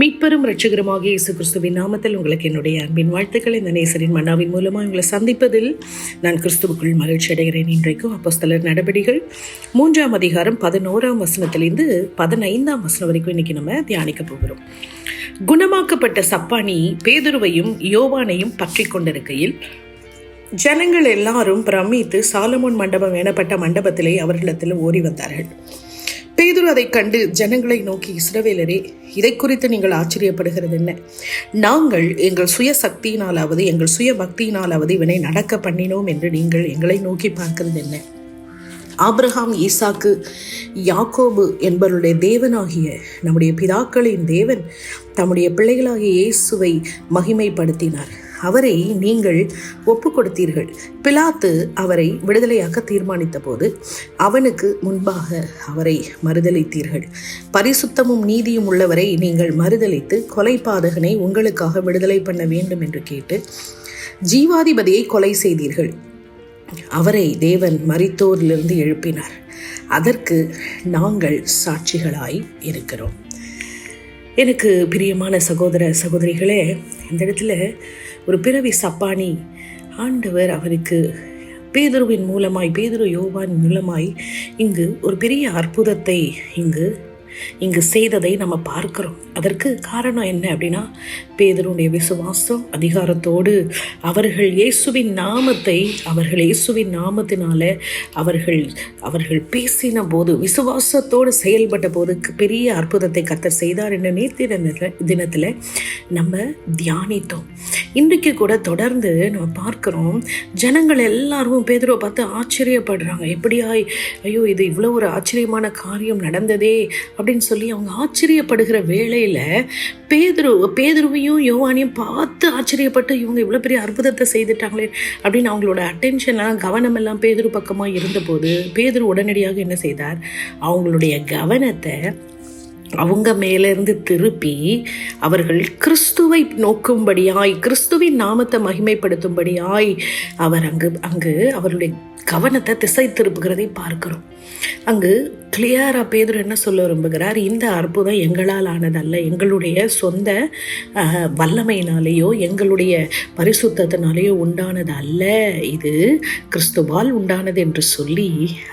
மீட்பெரும் இரட்சகருமாக இயேசு கிறிஸ்துவின் நாமத்தில் உங்களுக்கு என்னுடைய அன்பின் வாழ்த்துக்கள். இந்த நேசரின் மன்னாவின் மூலமாக உங்களை சந்திப்பதில் நான் கிறிஸ்துவுக்குள் மகிழ்ச்சி அடைகிறேன். இன்றைக்கும் அப்போஸ்தலர் நடவடிகள் மூன்றாம் அதிகாரம் பதினோராம் வசனத்திலிருந்து பதினைந்தாம் வசனம் வரைக்கும் இன்னைக்கு நம்ம தியானிக்க போகிறோம். குணமாக்கப்பட்ட சப்பானி பேதுருவையும் யோவானையும் பற்றி கொண்டிருக்கையில் ஜனங்கள் எல்லாரும் பிரமித்து சாலமோன் மண்டபம் எனப்பட்ட மண்டபத்திலே அவர்களிடத்தில் ஓடி வந்தார்கள். பேதுரு அதைக் கண்டு ஜனங்களை நோக்கி இஸ்ரவேலரே இதை குறித்து நீங்கள் ஆச்சரியப்படுகிறது என்ன நாங்கள் எங்கள் சுய சக்தியினாலாவது எங்கள் சுய பக்தியினாலாவது இவனை நடக்க பண்ணினோம் என்று நீங்கள் எங்களை நோக்கி பார்க்கிறது என்ன ஆப்ரஹாம் ஈசாக்கு யாக்கோபு என்பவருடைய தேவனாகிய நம்முடைய பிதாக்களின் தேவன் தம்முடைய பிள்ளைகளாகிய இயேசுவை மகிமைப்படுத்தினார். அவரை நீங்கள் ஒப்பு கொடுத்தீர்கள் பிலாத்து அவரை விடுதலையாக்க தீர்மானித்த போது அவனுக்கு முன்பாக அவரை மறுதளித்தீர்கள் பரிசுத்தமும் நீதியும் உள்ளவரை நீங்கள் மறுதளித்து கொலை பாதகனை உங்களுக்காக விடுதலை பண்ண வேண்டும் என்று கேட்டு ஜீவாதிபதியை கொலை செய்தீர்கள். அவரை தேவன் மரித்தோரிலிருந்து எழுப்பினார். அதற்கு நாங்கள் சாட்சிகளாய் இருக்கிறோம். எனக்கு பிரியமான சகோதர சகோதரிகளே இந்த இடத்துல ஒரு பிறவி சப்பானி ஆண்டவர் அவருக்கு பேதுருவின் மூலமாய் பேதுரு யோவான் மூலமாய் இங்கு ஒரு பெரிய அற்புதத்தை இங்கு இங்கு செய்ததை நம்ம பார்க்கிறோம். அதற்கு காரணம் என்ன அப்படின்னா பேதருடைய விசுவாசம் அதிகாரத்தோடு அவர்கள் இயேசுவின் நாமத்தை அவர்கள் இயேசுவின் நாமத்தினால அவர்கள் அவர்கள் பேசின போது விசுவாசத்தோடு செயல்பட்ட போது பெரிய அற்புதத்தை கத்தர் செய்தார் என்று நேற்று தினத்தில் நம்ம தியானித்தோம். இன்றைக்கு கூட தொடர்ந்து நம்ம பார்க்குறோம் ஜனங்கள் எல்லாரும் பேதரோ பார்த்து ஆச்சரியப்படுறாங்க. எப்படியாய் ஐயோ இது இவ்வளோ ஒரு ஆச்சரியமான காரியம் நடந்ததே அப்படின்னு சொல்லி அவங்க ஆச்சரியப்படுகிற வேளையில் பேதுரு பேதுருவையும் யோவானையும் பார்த்து ஆச்சரியப்பட்டு இவங்க இவ்வளோ பெரிய அற்புதத்தை செய்துட்டாங்களே அப்படின்னு அவங்களோட அட்டென்ஷன்லாம் கவனம் எல்லாம் பேதுரு பக்கமாக இருந்தபோது பேதுரு உடனடியாக என்ன செய்தார்? அவங்களுடைய கவனத்தை அவங்க மேலேருந்து திருப்பி அவர்கள் கிறிஸ்துவை நோக்கும்படியாய் கிறிஸ்துவின் நாமத்தை மகிமைப்படுத்தும்படியாய் அவர் அங்கு அங்கு அவருடைய கவனத்தை திசை திருப்புகிறதை பார்க்கிறோம். அங்கு கிளியராக பேதர் என்ன சொல்ல விரும்புகிறார்? இந்த அற்புதம் எங்களால் ஆனதல்ல. எங்களுடைய சொந்த வல்லமையினாலேயோ எங்களுடைய பரிசுத்தத்தினாலேயோ உண்டானது அல்ல இது கிறிஸ்துவால் உண்டானது என்று சொல்லி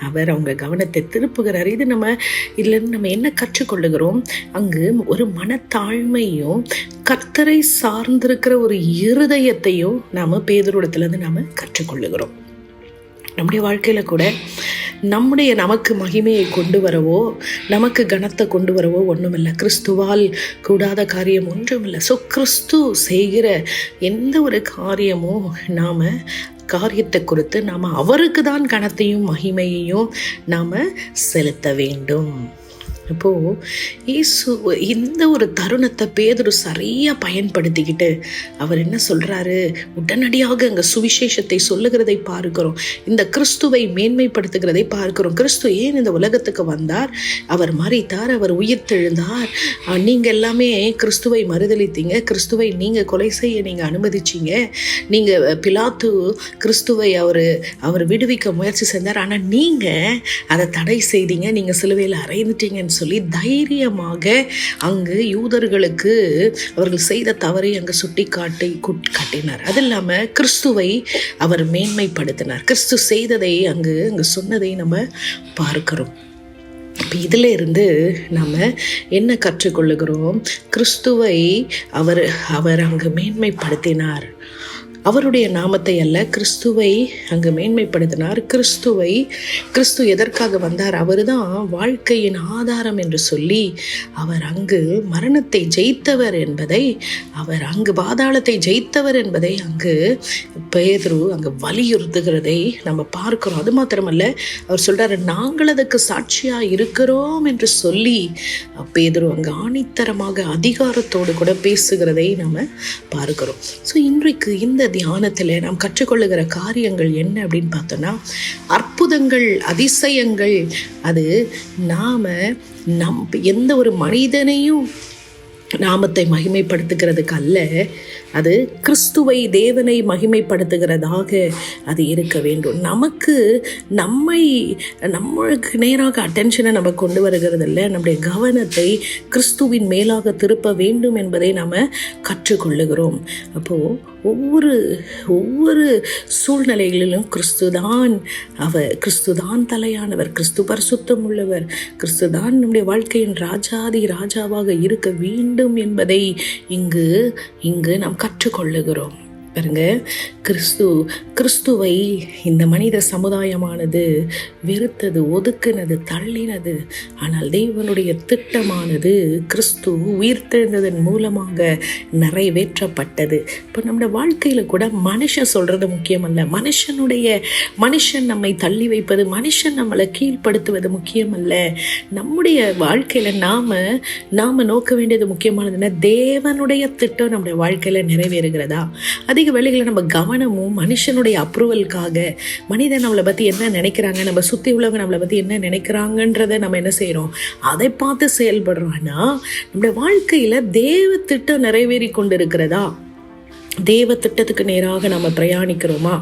அவர் அவங்க கவனத்தை திருப்புகிறார். இது நம்ம இதுலேருந்து நம்ம என்ன கற்றுக்கொள்ளுகிறோம்? அங்கு ஒரு மனத்தாழ்மையும் கர்த்தரை சார்ந்திருக்கிற ஒரு இருதயத்தையும் நாம் பேதருடத்துலேருந்து நாம் கற்றுக்கொள்ளுகிறோம். நம்முடைய வாழ்க்கையில் கூட நம்முடைய நமக்கு மகிமையை கொண்டு வரவோ நமக்கு கனத்தை கொண்டு வரவோ ஒன்றுமில்லை கிறிஸ்துவால் கூடாத காரியம் ஒன்றுமில்லை. ஸோ கிறிஸ்து செய்கிற எந்த ஒரு காரியமும் நாம் காரியத்தை கொடுத்து நாம் அவருக்கு தான் கணத்தையும் மகிமையையும் நாம் செலுத்த வேண்டும். அப்போது இயேசு இந்த ஒரு தருணத்தை பேதொரு சரியாக பயன்படுத்திக்கிட்டு அவர் என்ன சொல்கிறாரு உடனடியாக அங்கே சுவிசேஷத்தை சொல்லுகிறதை பார்க்கிறோம். இந்த கிறிஸ்துவை மேன்மைப்படுத்துகிறதை பார்க்கிறோம். கிறிஸ்து ஏன் இந்த உலகத்துக்கு வந்தார்? அவர் மறித்தார் அவர் உயிர்த்தெழுந்தார். நீங்கள் எல்லாமே கிறிஸ்துவை மறுதளித்தீங்க கிறிஸ்துவை நீங்கள் கொலை செய்ய நீங்கள் அனுமதிச்சிங்க. நீங்கள் பிலாத்து கிறிஸ்துவை அவர் அவர் விடுவிக்க முயற்சி செஞ்சார். ஆனால் நீங்கள் அதை தடை செய்தீங்க. நீங்கள் சிலுவையில் அறைந்துட்டீங்கன்னு சொல்லி தைரியமாக அங்கு யூதர்களுக்கு அவர்கள் செய்த தவறை அங்கு சுட்டி காட்டி காட்டினார். அது இல்லாமல் கிறிஸ்துவை அவர் மேன்மைப்படுத்தினார். கிறிஸ்து செய்ததை அங்கு அங்கு சொன்னதை நம்ம பார்க்கிறோம். இப்போ இதில் இருந்து நம்ம என்ன கற்றுக்கொள்ளுகிறோம்? கிறிஸ்துவை அவர் அவர் அங்கு மேன்மைப்படுத்தினார். அவருடைய நாமத்தை அல்ல கிறிஸ்துவை அங்கு மேன்மைப்படுத்தினார். கிறிஸ்துவை கிறிஸ்து எதற்காக வந்தார்? அவர்தான் வாழ்க்கையின் ஆதாரம் என்று சொல்லி அவர் அங்கு மரணத்தை ஜெயித்தவர் என்பதை அவர் அங்கு பாதாளத்தை ஜெயித்தவர் என்பதை அங்கு பேதுரு அங்கு வலியுறுத்துகிறதை நம்ம பார்க்கிறோம். அது மாத்திரமல்ல அவர் சொல்கிறார் நாங்கள் அதுக்கு சாட்சியாக இருக்கிறோம் என்று சொல்லி பேதுரு அங்கு ஆணித்தரமாக அதிகாரத்தோடு கூட பேசுகிறதை நம்ம பார்க்கிறோம். ஸோ இன்றைக்கு இந்த தியானத்தில் நாம் கற்றுக்கொள்ளுகிற காரியங்கள் என்ன அப்படின்னு பார்த்தோன்னா அற்புதங்கள் அதிசயங்கள் அது நாம் நம் எந்த ஒரு மனிதனையும் நாமத்தை மகிமைப்படுத்துகிறதுக்கு அல்ல அது கிறிஸ்துவை தேவனை மகிமைப்படுத்துகிறதாக அது இருக்க வேண்டும். நமக்கு நம்மை நம்மளுக்கு நேராக அட்டென்ஷனை நம்ம கொண்டு வருகிறதில்ல. நம்முடைய கவனத்தை கிறிஸ்துவின் மேலாக திருப்ப வேண்டும் என்பதை நாம் கற்றுக்கொள்ளுகிறோம். அப்போது ஒவ்வொரு ஒவ்வொரு சூழ்நிலைகளிலும் கிறிஸ்துதான் அவர் கிறிஸ்துதான் தலையானவர் கிறிஸ்து பரிசுத்தம் உள்ளவர் கிறிஸ்துதான் நம்முடைய வாழ்க்கையின் ராஜாதி ராஜாவாக இருக்க வேண்டும். என்பதை இங்கு இங்கு நாம் கற்றுக்கொள்ளுகிறோம். பாருங்க. கிறிஸ்து கிறிஸ்துவை இந்த மனித சமுதாயமானது வெறுத்தது ஒதுக்குனது தள்ளினது. ஆனால் தேவனுடைய திட்டமானது கிறிஸ்து உயிர்த்தெழுந்ததன் மூலமாக நிறைவேற்றப்பட்டது. இப்போ நம்முடைய வாழ்க்கையில் கூட மனுஷன் சொல்கிறது முக்கியமல்ல. மனுஷனுடைய மனுஷன் நம்மை தள்ளி வைப்பது மனுஷன் நம்மளை கீழ்ப்படுத்துவது முக்கியமல்ல. நம்முடைய வாழ்க்கையில் நாம் நாம் நோக்க வேண்டியது முக்கியமானதுன்னா தேவனுடைய திட்டம் நம்முடைய வாழ்க்கையில் நிறைவேறுகிறதா? அது அநேக வேலைகளை நம்ம கவனமும் மனுஷனுடைய அப்ரூவலுக்காக மனிதன் நம்மளை பற்றி என்ன நினைக்கிறாங்க நம்ம சுற்றி உள்ளவங்க நம்மளை பற்றி என்ன நினைக்கிறாங்கன்றதை நம்ம என்ன செய்கிறோம் அதை பார்த்து செயல்படுறோம்னா நம்முடைய வாழ்க்கையில் தேவ திட்டம் நிறைவேறி கொண்டு இருக்கிறதா தேவ திட்டத்துக்கு நேராக நாம் பிரயாணிக்கிறோமா?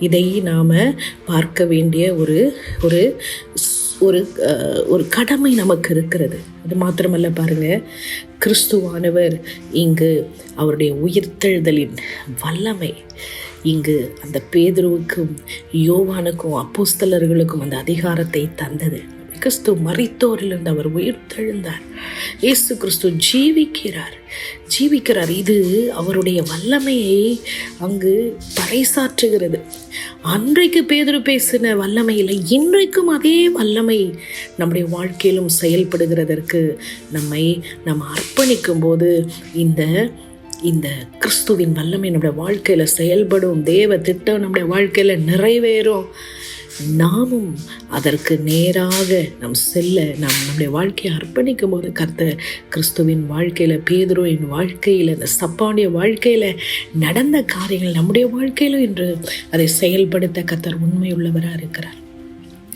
இதை நாம் பார்க்க வேண்டிய ஒரு ஒரு ஒரு ஒரு கடமை நமக்கு இருக்கிறது. அது மாத்திரமல்ல பாருங்க. கிறிஸ்துவானவர். இங்கு அவருடைய உயிர்த்தெழுதலின் வல்லமை. இங்கு அந்த பேதுருவுக்கும் யோவானுக்கும் அப்போஸ்தலர்களுக்கும் அந்த அதிகாரத்தை தந்தது. கிறிஸ்து மறித்தோரிலிருந்து அவர் உயிர்த்தெழுந்தார் இயேசு கிறிஸ்து ஜீவிக்கிறார். ஜீவிக்கிறார். இது அவருடைய வல்லமையை அங்கு பறைசாற்றுகிறது. அன்றைக்கு பேதர் பேசின வல்லமையில் இன்றைக்கும் அதே வல்லமை நம்முடைய வாழ்க்கையிலும் செயல்படுகிறதற்கு நம்மை நம்ம அர்ப்பணிக்கும் போது இந்த இந்த கிறிஸ்துவின் வல்லமை நம்முடைய வாழ்க்கையில் செயல்படும். தேவ திட்டம் நம்முடைய வாழ்க்கையில் நிறைவேறும். நாமும் அதற்கு நேராக நம் செல்ல நாம் நம்முடைய வாழ்க்கையை அர்ப்பணிக்கும் போது கர்த்த கிறிஸ்துவின் வாழ்க்கையில் பேதுருவின் வாழ்க்கையில் இந்த சப்பாண்டிய வாழ்க்கையில் நடந்த காரியங்கள் நம்முடைய வாழ்க்கையிலும் இன்று அதை செயல்படுத்த கர்த்தர் உண்மையுள்ளவராக இருக்கிறார்.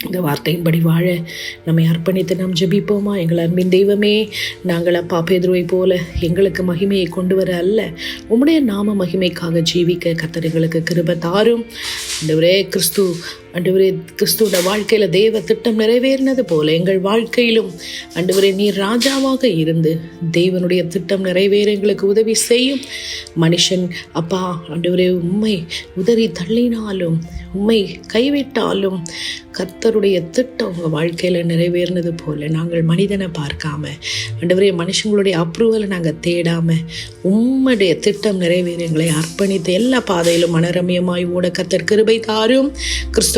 இந்த வார்த்தையின்படி வாழ நம்மை அர்ப்பணித்து நாம் ஜபிப்போமா? எங்கள் அன்பின் தெய்வமே நாங்கள் அப்பா பேதுருவை போல எங்களுக்கு மகிமையை கொண்டு வர அல்ல. உம்முடைய நாம மகிமைக்காக ஜீவிக்க கத்தர்களுக்கு கிருப தாரும். ஒரே கிறிஸ்து அன்றுவரே கிறிஸ்துவோட வாழ்க்கையில் தேவ திட்டம் நிறைவேறினது போல எங்கள் வாழ்க்கையிலும் அன்றுவரே நீர் ராஜாவாக இருந்து தேவனுடைய திட்டம் நிறைவேற எங்களுக்கு உதவி செய்யும். மனுஷன் அப்பா அன்றுவரே உண்மை உதறி தள்ளினாலும் உண்மை கைவிட்டாலும் கர்த்தருடைய திட்டம் உங்கள் வாழ்க்கையில் நிறைவேறினது போல நாங்கள் மனிதனை பார்க்காம ஆண்டவரே மனுஷங்களுடைய அப்ரூவலை நாங்கள் தேடாமல் உம்முடைய திட்டம் நிறைவேற எங்களை அர்ப்பணித்து எல்லா பாதையிலும் மனரமியமாய் ஓட கத்தர் கிருபை தாரும்.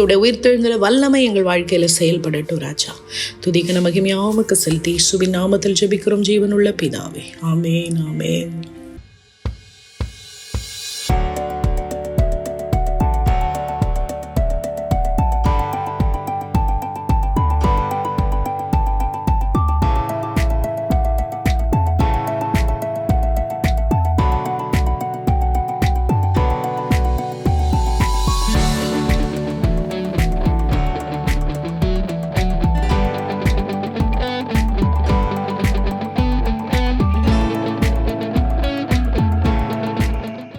உயிர் உயிர்த்தெழுந்த வல்லமை எங்கள் வாழ்க்கையில் செயல்படட்டும் ராஜா. துதிக்க மகிமையாமக்கு செலுத்தி சுபி நாமத்தில் ஜெபிக்கிறோம் ஜீவனுள்ள பிதாவே. ஆமேன் ஆமேன்.